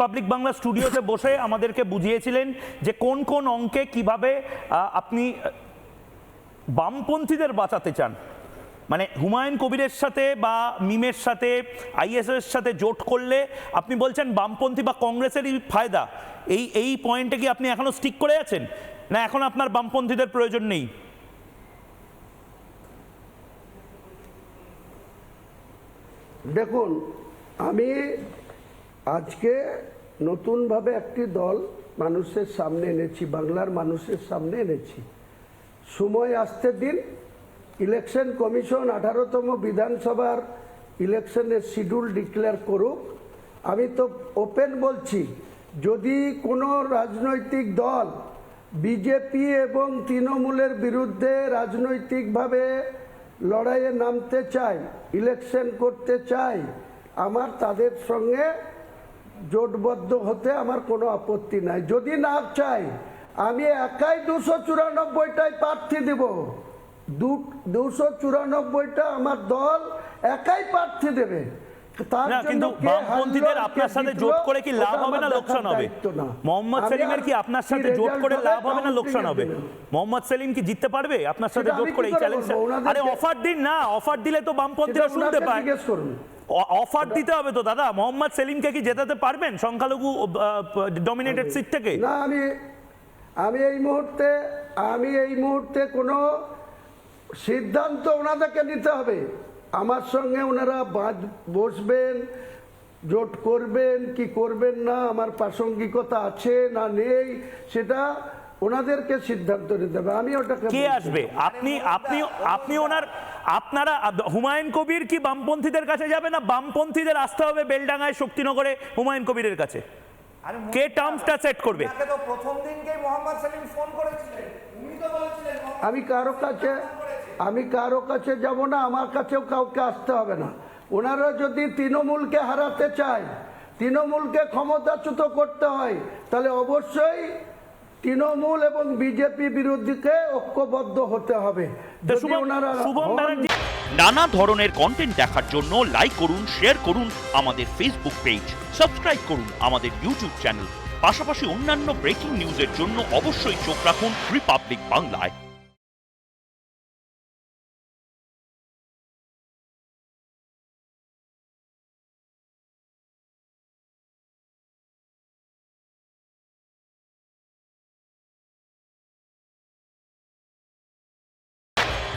Public Bangla স্টুডিওতে বসে আমাদেরকে বুঝিয়েছিলেন যে কোন কোন অঙ্কে কীভাবে আপনি বামপন্থীদের বাঁচাতে চান। মানে হুমায়ুন কবিরের সাথে বা মিমের সাথে আইএসএস সাথে জোট করলে আপনি বলছেন বামপন্থী বা কংগ্রেসেরই ফায়দা। এই এই পয়েন্টে কি আপনি এখনও স্টিক করে আছেন? না এখন আপনার বামপন্থীদের প্রয়োজন নেই? দেখুন, আমি আজকে নতুনভাবে একটি দল মানুষের সামনে এনেছি, বাংলার মানুষের সামনে এনেছি। সময় আসতে দিন, ইলেকশন কমিশন আঠারোতম বিধানসভার ইলেকশনের শিডিউল ডিক্লেয়ার করুক। আমি তো ওপেন বলছি, যদি কোনো রাজনৈতিক দল বিজেপি এবং তৃণমূলের বিরুদ্ধে রাজনৈতিকভাবে লড়াইয়ে নামতে চায়, ইলেকশন করতে চায়, আমার তাদের সঙ্গে জোটবদ্ধ হতে আমার কোনো আপত্তি নাই। যদি না চাই, আমি একাই দুশো চুরানব্বইটাই প্রার্থী দেব। দুশো চুরানব্বইটা আমার দল একাই প্রার্থী দেবে। না কিন্তু বামপন্থীদের আপনার সাথে জোট করে কি লাভ হবে না লোকসান হবে? মোহাম্মদ সেলিমের কি আপনার সাথে জোট করে লাভ হবে না লোকসান হবে? মোহাম্মদ সেলিম কি জিততে পারবে? আপনার সাথে জোট করে এই চ্যালেঞ্জ আরে অফার দিন না অফার দিলে তো বামপন্থীরা শুনতে পায়। অফার দিতে হবে তো দাদা। মোহাম্মদ সেলিমকে কি জেতাতে পারবেন? সংখ্যালঘু ডমিনেটেড সিট থেকে? না আমি আমি এই মুহূর্তে আমি এই মুহূর্তে কোনো সিদ্ধান্ত ওনাদেরকে নিতে হবে। আমার সঙ্গে ওনারা বাঁধ- বসবেন জোট করবেন কি করবেন না আমার প্রাসঙ্গিকতা আছে না নেই সেটা ওনাদেরকে সিদ্ধান্ত নিতে হবে। আমি ওটাকে কে আসবে? আপনি আপনি আপনি ওনার আপনারা হুমায়ুন কবির কি বামপন্থীদের কাছে যাবে না বামপন্থীদের আসতে হবে বেলডাঙ্গায় শক্তিনগরে হুমায়ুন কবিরের কাছে? আরে কে টার্মসটা সেট করবে? প্রথম দিনকেই মোহাম্মদ সেলিম ফোন করেছিলেন। উনি তো বলেছিলেন মোহাম্মদ আমি কারও কাছে আমি কারও কাছে যাব না আমার কাছেও কাউকে আসতে হবে না। ওনারা যদি তৃণমূলকে হারাতে চায় তৃণমূলকে ক্ষমতাচ্যুত করতে হয় তাহলে অবশ্যই তৃণমূল এবং বিজেপি বিরোধীকে ঐক্যবদ্ধ হতে হবে। নানা ধরনের কন্টেন্ট দেখার জন্য লাইক করুন শেয়ার করুন আমাদের ফেসবুক পেজ সাবস্ক্রাইব করুন আমাদের ইউটিউব চ্যানেল পাশাপাশি অন্যান্য ব্রেকিং নিউজের জন্য অবশ্যই চোখ রাখুন রিপাবলিক বাংলায়